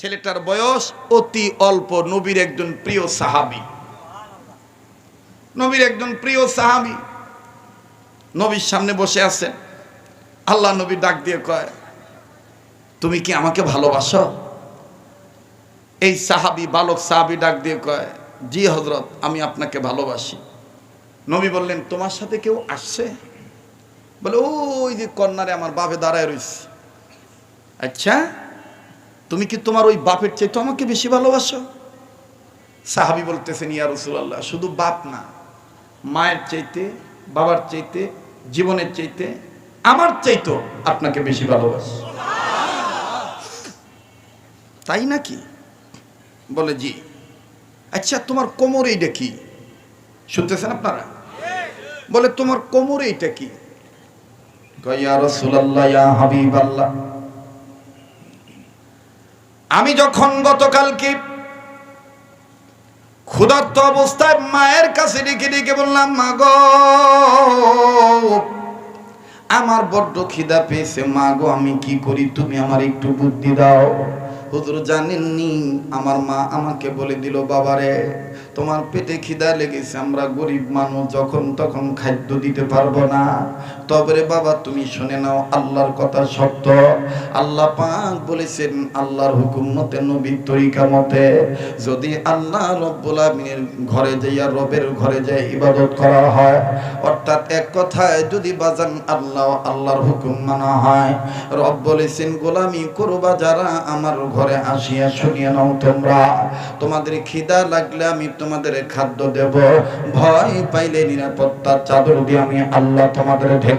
ছেলেটার বয়স অতি অল্প, নবীর একজন প্রিয় সাহাবি। নবীর একজন প্রিয় সাহাবি। নবীর সামনে বসে আছে। আল্লাহ নবী ডাক দিয়ে কয়, তুমি কি আমাকে ভালোবাসো? এই সাহাবি, বালক সাহাবি ডাক দিয়ে কয়, জি হজরত আমি আপনাকে ভালোবাসি। নবী বললেন, তোমার সাথে কেউ আসছে? বলে, ওই যে কন্যারে আমার বাপে দাঁড়ায় রয়েছে আচ্ছা? তুমি কি তোমার ওই বাপের চাইতে আমাকে বেশি ভালোবাসো? সাহাবি বলতেছেন ইয়া রসুল্লাহ শুধু বাপ না মায়ের চাইতে বাবার চাইতে জীবনের চাইতে আমার চাইতো আপনাকে বেশি ভালোবাসি। তাই নাকি? বলে জি। আচ্ছা তোমার কোমর এইটা কি? শুনতেছেন আপনারা? বলে তোমার কোমর এইটা কি? কয়, ইয়া রাসূলুল্লাহ ইয়া হাবিবাল্লাহ। আমি যখন গতকালকে ক্ষুধার্ত অবস্থায় মায়ের কাছে ডেকে ডেকে বললাম, মা গো, আমার বড্ড খিদা পেয়েছে। মা গো, আমি কি করি? তুমি আমার একটু বুদ্ধি দাও। হুজুর জানেননি, আমার মা আমাকে বলে দিল বাবারে তোমার পেটে খিদা লেগেছে, আমরা গরিব মানুষ, যখন তখন খাদ্য দিতে পারব না। তবে বাবা, তুমি শুনে নাও আল্লাহর কথা সত্য আল্লাহ পাক বলেছেন, আল্লাহর হুকুম মতে, নবীর তরিকা মতে, যদি আল্লাহ রব্বুল আমিনের ঘরে যাইয়া রবের ঘরে যাই ইবাদত করা হয়, অর্থাৎ এক কথায় যদি বাজান আল্লাহ আল্লাহর হুকুম মানা হয়, রব বলেছেন, গোলামি করবা যারা, আমার ঘরে আসিয়া শুনিয়ে নাও তোমরা। তোমাদের খিদা লাগলে আমি তোমাদের খাদ্য দেব। ভয় পাইলে নিরাপত্তার চাদর দিয়ে আমি আল্লাহ তোমাদের ঢেকে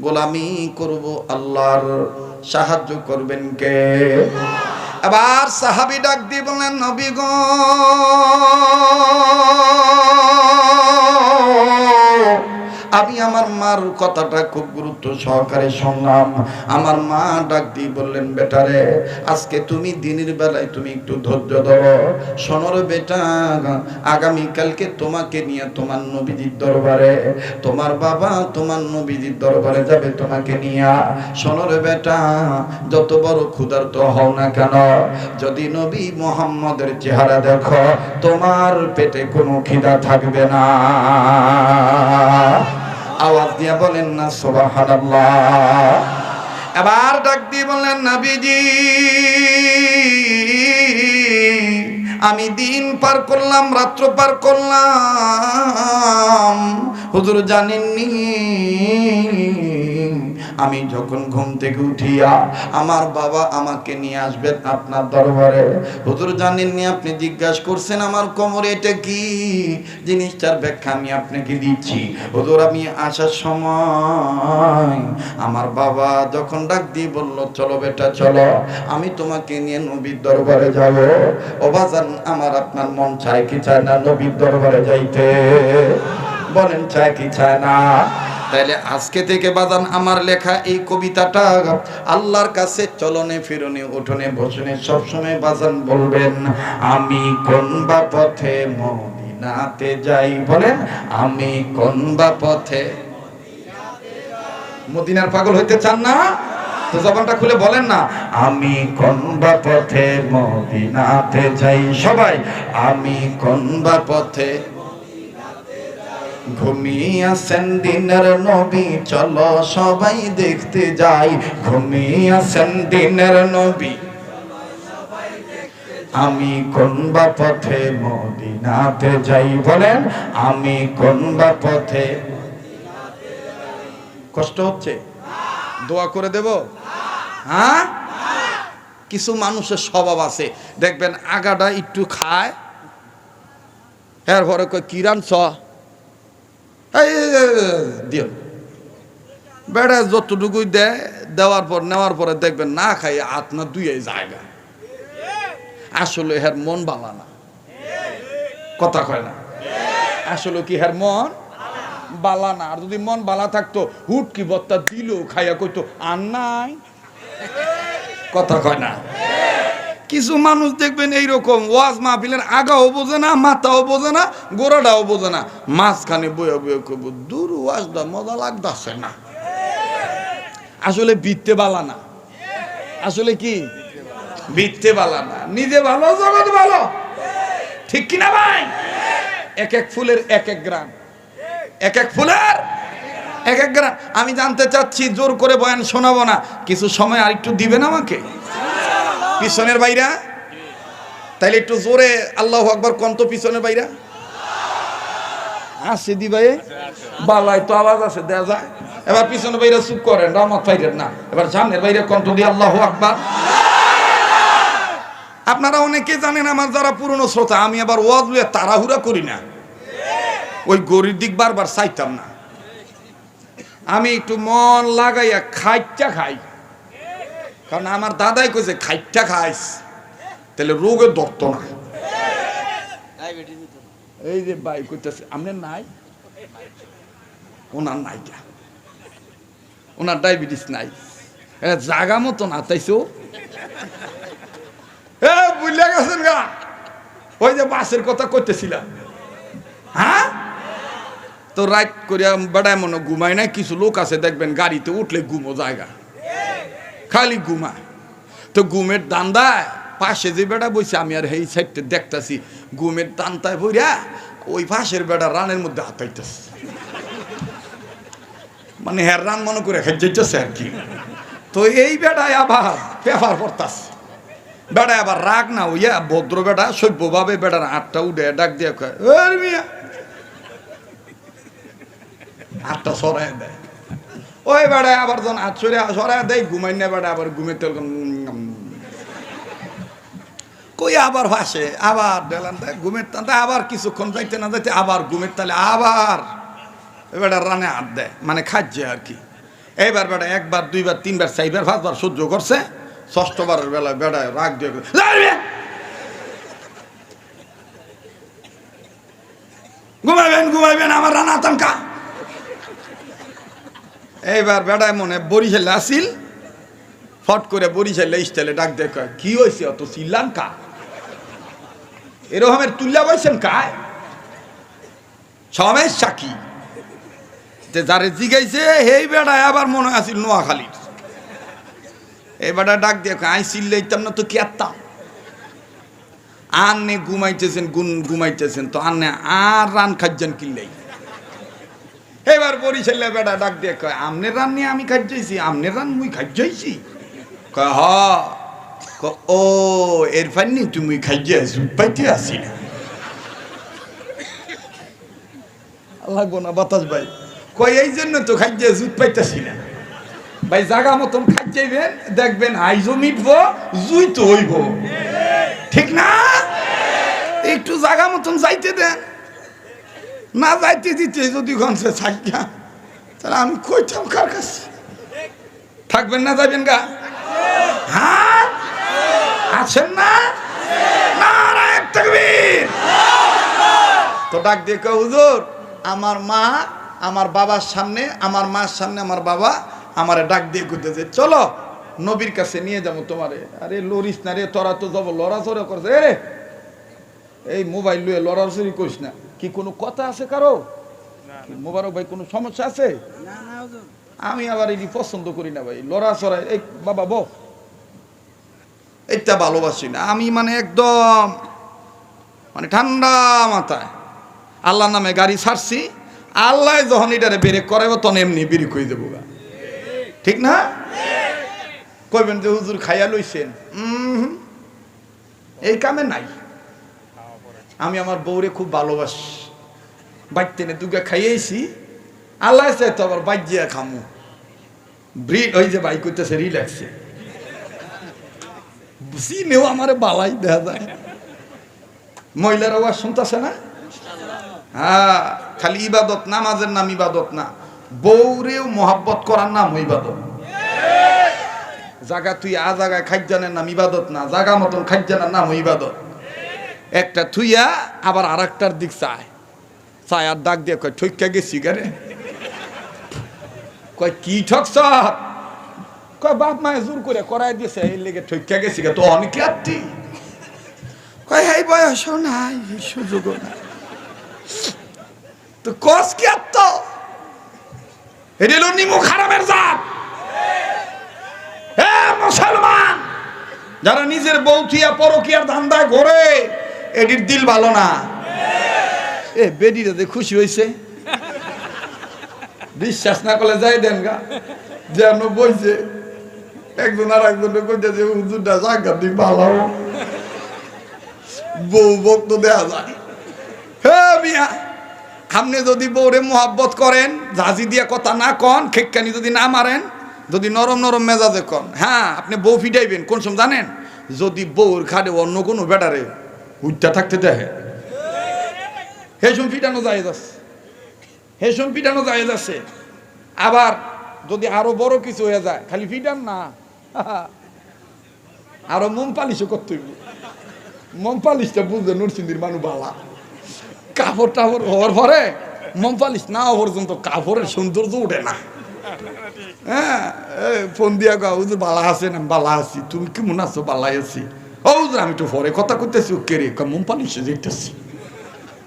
গোলামি করব আল্লাহর সাহায্য করবেন কে? আবার সাহাবি ডাক দিয়ে বললেন নবী গো! আমি আমার মার কথাটা খুব গুরুত্ব সহকারে শুনলাম। আমার মা ডাক দিয়ে বললেন, বেটারে, আজকে তুমি দিনের বেলায় তুমি একটু ধৈর্য ধরো। শোনর বেটা, আগামীকালকে তোমাকে নিয়ে তোমার নবীজির দরবারে, তোমার বাবা তোমার নবীজির দরবারে যাবে তোমাকে নিয়ে। শোনর বেটা, যত বড় ক্ষুধার্ত হও না কেন, যদি নবী মোহাম্মদের চেহারা দেখো, তোমার পেটে কোনো খিদা থাকবে না। আওয়াজ দিয়া বলেন না, সুবহানাল্লাহ। এবার ডাক দিয়ে বললেন, নবীজি, আমি দিন পার করলাম, রাত্র পার করলাম। হুজুর জানেননি আমি যখন ঘুম থেকে উঠিয়া আমার বাবা আমাকে নিয়ে আসবেন আপনার দরবারে। হুজুর জানেননি, আপনি জিজ্ঞাসা করছেন আমার কোমরে এটা কি? জিনিসটার ব্যাখ্যা আমি আপনাকে দিচ্ছি। হুজুর, আমি আসার সময় আমার বাবা যখন ডাক দিয়ে বলল, চলো বেটা, চলো, আমি তোমাকে নিয়ে নবীর দরবারে যাব। ও বাজান, আমার আপনার মন চায় কি চায় না নবীর দরবারে যাইতে? বলেন, চায় কি চায় না? তাইলে আজকে থেকে বাদান আমার লেখা এই কবিতাটা আল্লাহর কাছে চলনে, ফিরনে, উঠোনে, বসনে সবসময় বাজান বলবেন, আমি কোন বা পথে মদিনাতে যাই? বলেন, আমি কোন বা পথে মদিনার পাগল হইতে চান না? তো জবানটা খুলে বলেন না, আমি কোন বা পথে মদিনাতে যাই? সবাই, আমি কোন বা পথে ঘুমিয়ে আছেন দিনের নবী, চলো সবাই দেখতে যাই। ঘুমিয়ে আছেন দিনের নবী, আমি কোন বা পথে মদিনাতে যাই বলেন, আমি কোন বা পথে কষ্ট হচ্ছে? দোয়া করে দেব? হ্যাঁ? কিছু মানুষের স্বভাব আছে। দেখবেন আগাটা একটু খায়, এরপরে কিরান ছ দিও। বেড়া যতটুকুই দেয়, দেওয়ার পর, নেওয়ার পরে দেখবেন না খাই, হাত না দুই জায়গা। আসলে হের মন বালা না। কথা কয় না। আসলে কি হের মন বালা না? আর যদি মন বালা থাকতো, হুট কি বত্তা দিল, খাইয়া কইতো, আর নাই? কথা কয় না। কিছু মানুষ দেখবেন এইরকম ওয়াজ মাহফিলের আগাও বোঝে না, মাথাও বোঝে না, গোড়াটাও বোঝে না। মাঝখানে বয়ে বয়ে করব দূর ওয়াজটা মজা লাগতেছে না। আসলে বিত্তে বালা না। আসলে কি? বিত্তে বালা না। নিজে ভালো, জগৎ ভালো। ঠিক কিনা ভাই? এক এক ফুলের এক এক গ্রাম। এক এক ফুলের এক এক গ্রাম। আমি জানতে চাচ্ছি, জোর করে বয়ান শোনাবো না। কিছু সময় আর একটু দিবেন আমাকে? পিছনের বাইরা? তাইলে একটু জোরে আল্লাহ আকবর কন্ত পিছনের বাইরা। আসে দি ভাই। বালাই তো আওয়াজ আছে দেয়া যায়। এবার পিছনের বাইরে চুপ করেন, রহমত ফাইরেন না। এবার সামনের বাইরে কণ্ঠ দিয়ে আল্লাহ আকবার। আপনারা অনেকে জানেন আমার যারা পুরনো শ্রোতা, আমি আবার ওয়াজ লুয়ে তাড়াহুড়া করি না। ওই গরির দিক বারবার চাইতাম না। আমি একটু মন লাগাইয়া খাইটা খাই। কারণ আমার দাদাই কইছে খাইটা খাইস, তাহলে রোগে ধরতো না। এই যে ভাই কইতেছে আপনার নাই? ওনার নাই যা ওনার ডায়াবেটিস নাই। জাগা মতো না, তাইছো? এ বুঝলে গেছেন গা। ওই যে বাসের কথা কইতেছিলাম হ্যাঁ? তো রাইট করিয়া বেড়ায় মনে ঘুমায় না কিছু লোক আছে দেখবেন, গাড়িতে উঠলে ঘুমো জায়গা খালি ঘুমায়। তো ঘুমের দান্দায় পাশে যে বেড়া বইছে আমি আর এই সাইডটা দেখতাছি, ঘুমের দান্তায় বইরা ওই পাশের বেড়া রানের মধ্যে হাতাইতেছে মানে হ্যার রান মনে করে খেয়েছে আর কি। তো এই বেড়ায় আবার পেপার পড়তাছে। বেড়ায় আবার রাগ না ওইয়া ভদ্র বেড়া সভ্যভাবে বেড়ার আটটা উঠে ডাক দিয়ে আটটা সরাই দেয়। ওই বেড়ায় আবার যখন আট সরে সরাই দেয় ঘুমাই না বেড়া আবার ঘুমে তেল কই আবার ভাসে আবার ডেলান ঘুমের তাতে আবার কিছুক্ষণ যাইতে না যাইতে আবার ঘুমের তালে আবার বেটা রানে হাত দেয় মানে খাচ্ছে আর কি। এইবার বেটা একবার দুইবার তিনবার চারবার পাঁচবার সহ্য করছে ষষ্ঠবারের বেলায় বেড়ায় রাগ দিয়ে কয়, "এই মেয়ে, ঘুমাইবেন ঘুমাইবেন আমার রানা আতঙ্কা এইবার বেড়ায় মনে বরিশাল আসিল, ফট করে বরিশালে স্টাইলে ডাক কয়, কি হয়েছে অত চিল্লান কা এরকমের তুল্লা বলছেন কায় সমস্যা কি যে যারে জিগাইছে, সেই বেড়ায় আবার মনে আছিল নোয়াখালীর। এই বেড়া ডাক দিয়ে আই চিল্লাইতাম না তো কি আত্মাম আন্নে ঘুমাইতেছেন, গুন ঘুমাইতেছেন, তো আন্নে আর রান খাজ্জান কিল্লাই এবার বরিশালে বেড়া ডাক দিয়ে কয়, আমনের রান নিয়ে আমি খাজ্জাইছি আমনের রান মুই খাজ্জাইছি কয়, হ। ও এর ফান্নি তুমি খাইয়ে পাইতে আসি লাগবো না, বাতাস ভাই। কয়, এই জন্য তো খাইয়ে জুত পাইতেছি না। ভাই, জাগা মতন খাইয়াইবেন দেখবেন আইজও মিটবো জুই তো হইব। ঠিক না? একটু জাগা মতন যাইতে দেন। না যাইতে দিতে, যদি গনছে সাইকা তাহলে আমি কইতাম কার কাছে? থাকবেন না যাবেন গা? হ্যাঁ? আছেন না? তো ডাক দিয়ে হুজুর, আমার মা, আমার বাবার সামনে, আমার মার সামনে, আমার বাবা আমারে ডাক দিয়ে করতেছে চলো নবীর কাছে নিয়ে যাব তোমারে। আরে লরিস না রে, তোরা তো যাব লড়াচড়া করছে। রে, এই মোবাইল লুয়ে লড়াচড়ি করিস না। কি কোনো কথা আছে কারও? মোবারক ভাই কোনো সমস্যা আছে? আমি আবার এটি পছন্দ করি না ভাই। লড়াচড়াই এই বাবা বো এটা ভালোবাসি না। আমি মানে একদম মানে ঠান্ডা মাথায়। আল্লাহর নামে গাড়ি ছাড়ছি। আল্লাহ যখন এটারে বেরেক করাবো তখন এমনি বেরেক হয়ে যাব গা। ঠিক না? কইবেন যে হুজুর খাইয়া লইছেন। উম, এই কামে নাই। আমি আমার বউরে খুব ভালোবাসি। বাইতে নে দুগা খাইয়েছি। আল্লাহ চাই তো আবার বাইজিয়া খামু। ব্রিড ওই যে বাইক করতেছে রিল্যাক্সে সিনেও আমারে বালাই দেখা যায়। মহিলার আওয়াজ শুনতেছে না? হ্যাঁ খালি ইবাদত, নামাজের নাম ইবাদত না। বউরেও মোহাব্বত করার নাম ইবাদত। জাগা তুই আ জায়গায় খাজ্জানের নাম ইবাদত না। জাগা মতন খাজ্জানের নাম ইবাদত। একটা থুইয়া আবার আর একটার দিক চায়। চায় আর ডাক দিয়ে কয় ঠইকা গেছি গারে কয়, কি ঠকছ? কয়, বাপ মায়ে জোর করে করাই দিয়েছে এই লেগে ঠইকা গেছি তো অনেক আত্মি কয়, এই বয়সও নাই সুযোগও তো কস কি আত্ম এটা নিমু খারাপের জাত। মুসলমান, যারা নিজের বৌথিয়া পরকিয়ার ধান্দায় ঘোরে এটির দিল ভালো না। এ বেডিটা যে খুশি হয়েছে বিশ্বাস না করলে যাই দেন গা। যেন বইছে একজন আর একজনে কইতেছে হুজুরটা সাংঘাতিক ভালো। বউ ভক্ত দেয়া যায়। হে মিয়া আপনি যদি বউরে মোহাব্বত করেন ঝাঁঝি দিয়া কথা না কন খেক্কানি যদি না মারেন যদি নরম নরম মেজাজে কন হ্যাঁ আপনি বউ ফিটাইবেন কোন সময় জানেন? যদি বউর খাটে অন্য কোনো বেটারে উঠটা থাকতে দেখে। হেসুম ফিটানো যায় যাচ্ছে হেসুম ফিটানো যায় যাচ্ছে আবার যদি আরও বড় কিছু হয়ে যায়, খালি ফিটান না। আরও মোম পালিশও করতে হইব। মোম পালিশটা বুঝতে নরসিংদীর মানুষ বালা। কাপড় টাপড় হওয়ার পরে মোম পালিশ না পর্যন্ত কাপড়ের সৌন্দর্য উঠে না। হ্যাঁ ফোন দিয়া গা বালা আছেন না, বালা আছি। তুমি কেমন আছো? বালাই আছি। আমি তো পরে কথা করতেছি কে রে মোম পালিশে যাইতেছি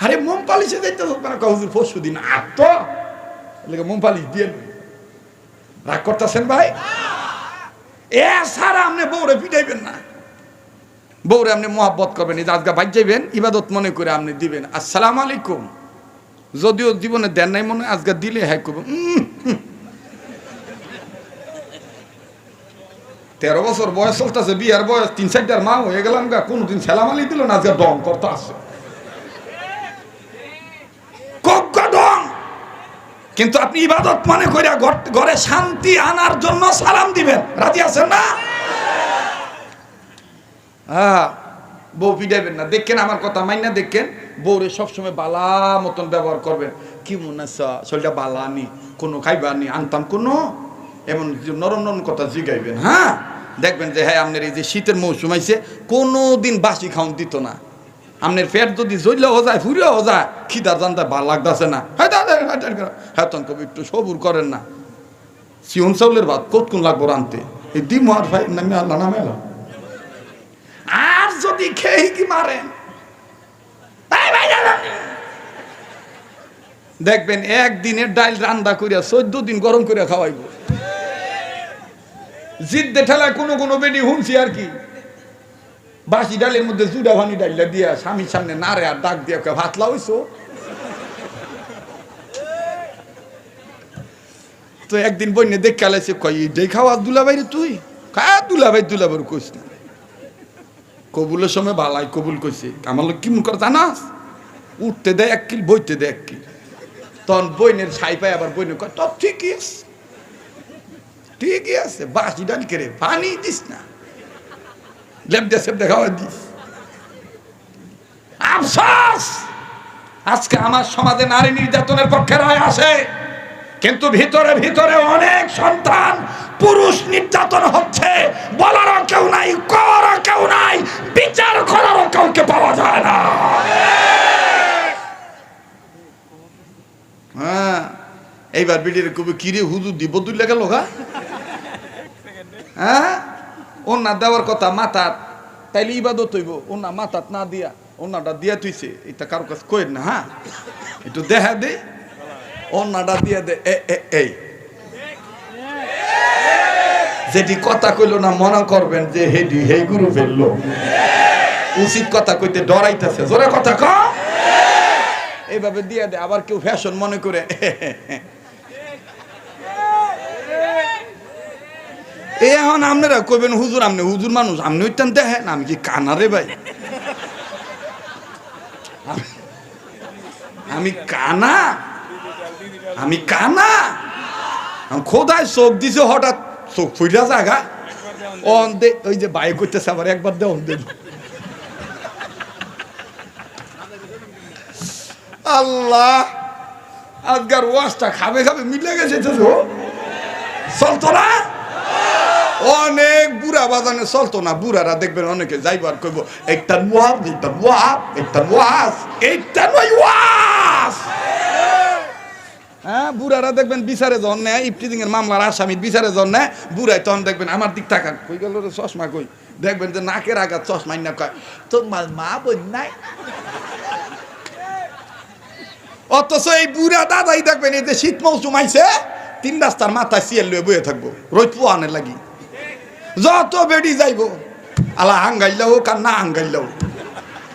আরে মোম পালিশে যাইতেছ মানে হুজুর পরশু দিন আর মোম পালিশ দিয়ে রাগ করতেছেন ভাই এ সারা আপনি বউরে পিটাইবেন না বউরে আপনি মোহাব্বত করবেন এই আজকে বাইক যাইবেন ইবাদত মনে করে আপনি দিবেন আসসালাম আলাইকুম যদিও জীবনে দেন নাই মনে আজকে দিলে হ্যাঁ করবেন তেরো বছর বয়স চলতেছে বিয়ার বয়স, তিন চারটার মা হয়ে গেলাম গা, কোনোদিন ছেলামালি দিল না আজকে ডং করতে ডং! কিন্তু আপনি ইবাদত মনে করে ঘরে শান্তি আনার জন্য সালাম দিবেন। রাজি আছেন না? হ্যাঁ বউ পিটাইবেন না। দেখেন আমার কথা মাইনা দেখেন, বউরে সবসময় বালা মতন ব্যবহার করবেন। কি মনে আছে? শরীরটা বালা নি, কোনো খাইবা নি, আনতাম কোনো এমন নরম নরম কথা জিগাইবেন। হ্যাঁ। দেখবেন যে হ্যাঁ আপনার এই যে শীতের মৌসুম আইসে কোনো দিন বাসি খাউন দিত না। আপনার পেট যদি জ্বললেও যায় ফুরেও যায় খিদার জানতে ভালো লাগতেছে না। হ্যাঁ তখন কবি একটু সবুর করেন না। সিউন চাউলের ভাত কতক্ষণ লাগবো রানতে এই আর ভাই নামে আল্লাহ নামে আর যদি খেয়ে কি মারেন? দেখবেন একদিনের ডাইল রান্দা করিয়া চোদ্দ দিন গরম করিয়া খাওয়াইব। জিদ্দে ঠেলায় কোনো কোনো বেডি হুনছি আর কি। বাসি ডালের মধ্যে জুড়া ভানি ডাইলা দিয়া স্বামীর সামনে নারে আর ডাক দিয়া কয়, ভাত লাউইছো তো একদিন বন্যে দেখে আলাইছে কই এটাই খাওয়া দুলাভাই রে তুই খা দুলাভাই দুলাভাই কইস না। কবুলের সময় ভালাই কবুল কইছে আমার লোক কি করে জানাস উঠতে দেয় এক কিল বইতে দেয় এক কিল। তখন বইনের ছাই পায় আবার বইনে কয় তোর ঠিকই আছে। ঠিকই আছে, বাসি ডাল কেড়ে পানি দিস না। লেপ দিয়ে সেপ দেখাওয়া দিস। আফসোস! আজকে আমার সমাজে নারী নির্যাতনের পক্ষে রায় আসে। কিন্তু ভিতরে ভিতরে অনেক সন্তান পুরুষ নির্যাতন হচ্ছে। বলারও কেউ নাই, করারও কেউ নাই, বিচার করারও কাউকে পাওয়া যায় না। এইবার বিডির কবি কিরে হুজুর দিব দুই লেগে লোকা? হ্যাঁ? ওনা দেওয়ার কথা মাথাত তাইলে ইবাদত হইব, ওনা মাথাত না দিয়া, ওনাটা দিয়া তুইছে, এটা কারও কাছে কই না হ্যাঁ? একটু দেখা দে, ওনাটা দিয়া দে এই। যেটি কথা কইল না মনে করবেন যে হেডি হেই গুরু ফেলল উচিত কথা কইতে ডরাইতেছে, জোরে কথা ক এইভাবে দিয়া দে, আবার কেউ ফ্যাশন মনে করে এ এখন আপনারা কইবেন, হুজুর, আপনি হুজুর মানুষ, আপনি ওইটান দেখেন আমি কি কানা রে ভাই? আমি কানা? আমি কানা? খোদায় চোখ দিছে, হঠাৎ চোখ ফুইরা জায়গা। অন দে, ওই যে বাইক করতেছে আবার, একবার দে, অন দে। আল্লাহ আজকার ওয়াজটা খাবে খাবে মিলে গেছে তো চলতো না? অনেক বুড়া বাজানে চলতো না, বুড়ারা দেখবেন অনেকে যাইবার কইব, একটা ওয়াজ একটা ওয়াজ একটা ওয়াজ একটা নয় ওয়াজ। হ্যাঁ বুড়ারা দেখবেন বিচারে জন নেয় ইফটিজিং এর মামলার আসামি বিচারে জন নেয় বুড়াই তখন দেখবেন আমার দিক তাকান, কই গেল চশমা কই? দেখবেন যে নাকের আঘাত চশমা না কয়, তোমার মা বোন নাই? অথচ এই বুড়া দাদাই দেখবেন এই যে শীত মৌসুম আইছে, তিন রাস্তার মাথায় সিয়াল লয়ে বয়ে থাকব রোজ পোয়ানের লাগি। যত বেডি যাইব আলা হাঙ্গাইলা হোক আর না হাঙ্গাইলা হোক,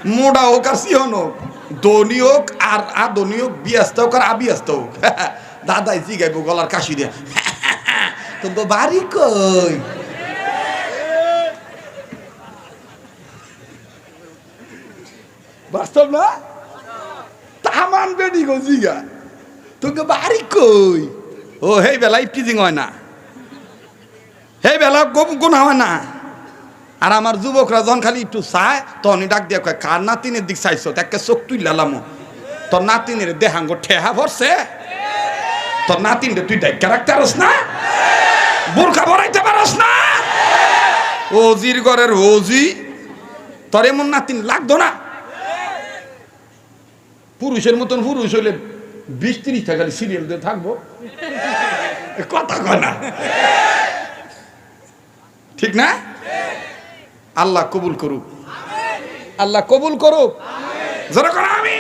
মোড়া হোক আর সিহন হোক, ধনী হোক আর আদনি হোক, বিয়াস্ত হোক আর আবিয়াস্ত হোক। দাদাই জি জিগাইব গলার কাশি দিয়া। তো বাড়ি কই? বাস্তব না? তামান বেডি গো জিগা। তোকে বাড়ি কই? ও হেই বেলা ইফটিজিং হয় না। হেই বেলা গোনা হয় না। আর আমার যুবকরা যখন খালি একটু চায় তখনই ডাক দিয়ে কয়, কার নাতিনের দিক চাইছ? তাকে চোখ তুই লালামো তোর নাতিনের দেহাঙ্গ ঠেহা ভরছে। তোর নাতিনরে তুই ডাক্কা রাখতে পারস না? বোরখা ভরাইতে পারস না? ওজির ঘরের ওজি তোর এমন নাতিন লাগতো না? পুরুষের মতন পুরুষ হইলে বিশ তিরিশ টাকা সিরিয়াল দিয়ে থাকব। কথা কয় না। ঠিক না? আল্লাহ কবুল করুক। আল্লাহ কবুল করুক। যারা করা আমি